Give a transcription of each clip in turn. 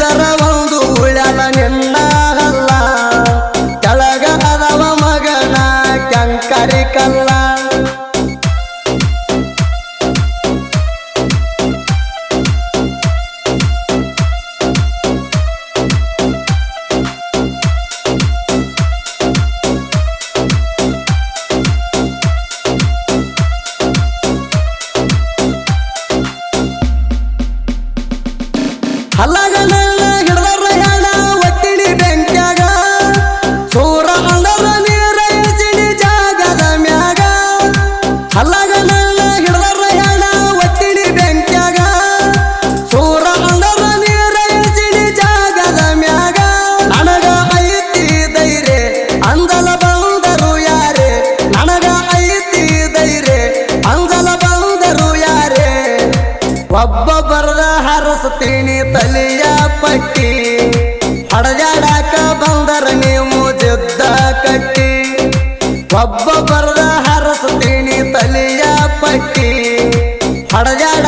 ধারা ಹಾಕ್ತೀನಿ ತಲೆಯ ಪಟ್ಟಿ. ಹಡದಾಡಾಕ ಬಂದರ ನೀವು ಜುದ್ದ ಕಟ್ಟಿ ಒಬ್ಬ ಬರದ ಹರಸ್ತೀನಿ ತಲೆಯ ಪಟ್ಟಿ. ಹಡದಾಡ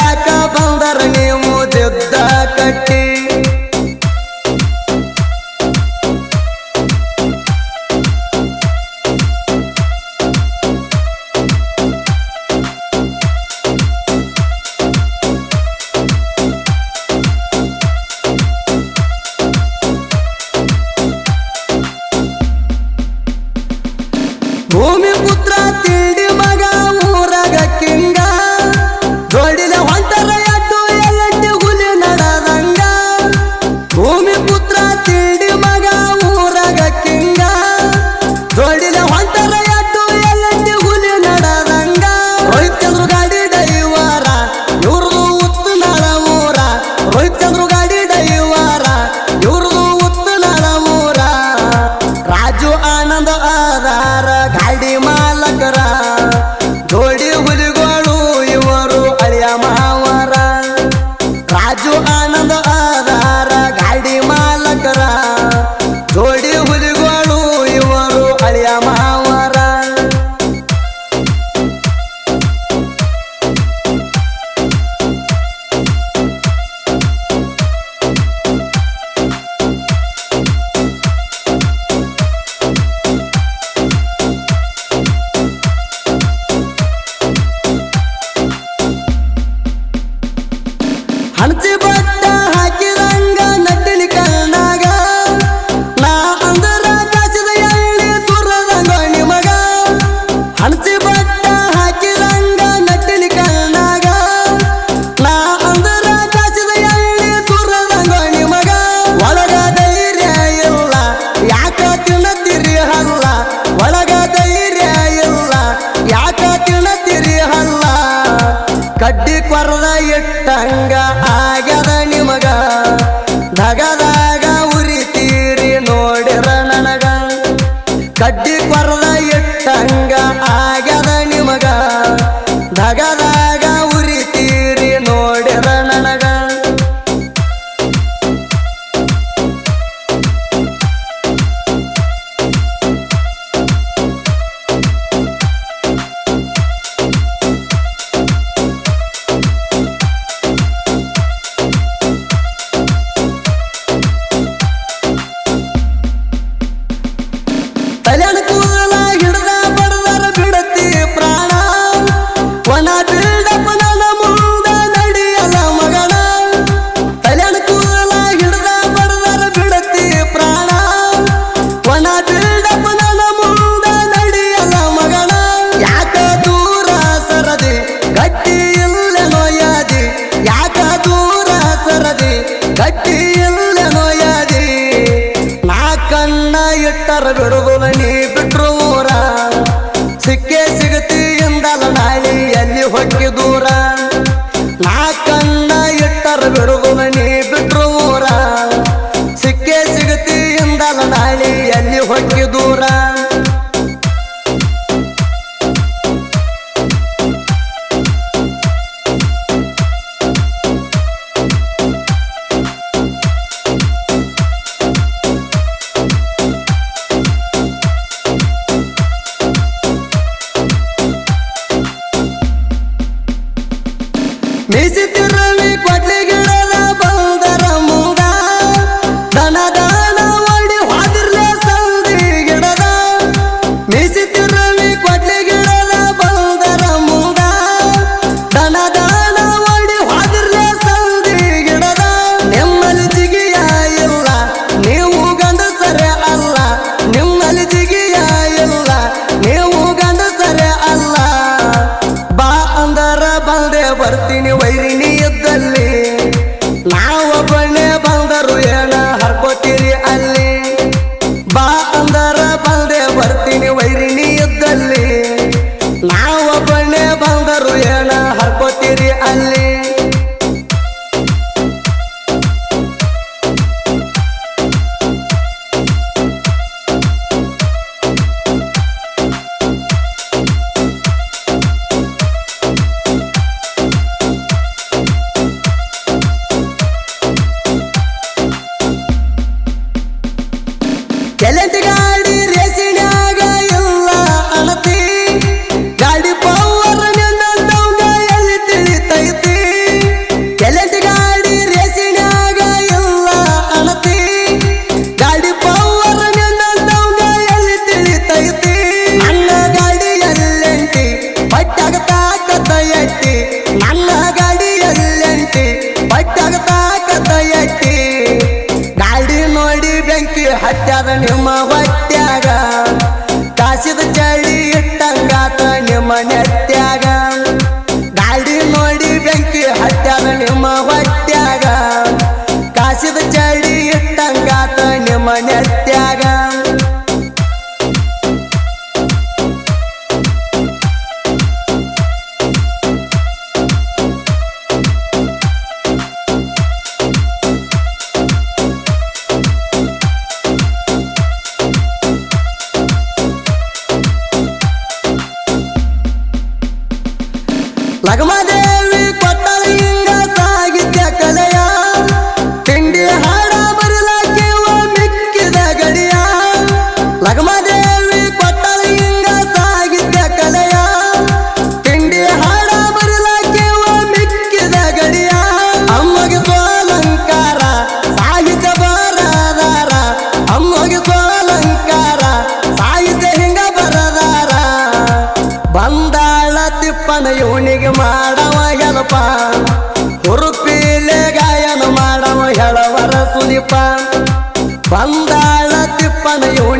ಕೊರದ ಇಟ್ಟಂಗ ಆಗ್ಯದ ನಿಮಗ. ನಗದಾಗ ಉರಿತೀರಿ ನೋಡಿರ ನನಗ. ಕಡ್ಡಿ ಕೊರದ ಇಟ್ಟಂಗ Me hiciste.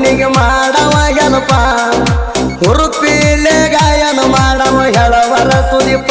ಇವನಿಗೆ ಮಾಡವ ಹೆಲಪ ಹುರುಪಿಲೆ ಗಾಯನ ಮಾಡವ ಹೇಳವರ ಸುದೀಪ.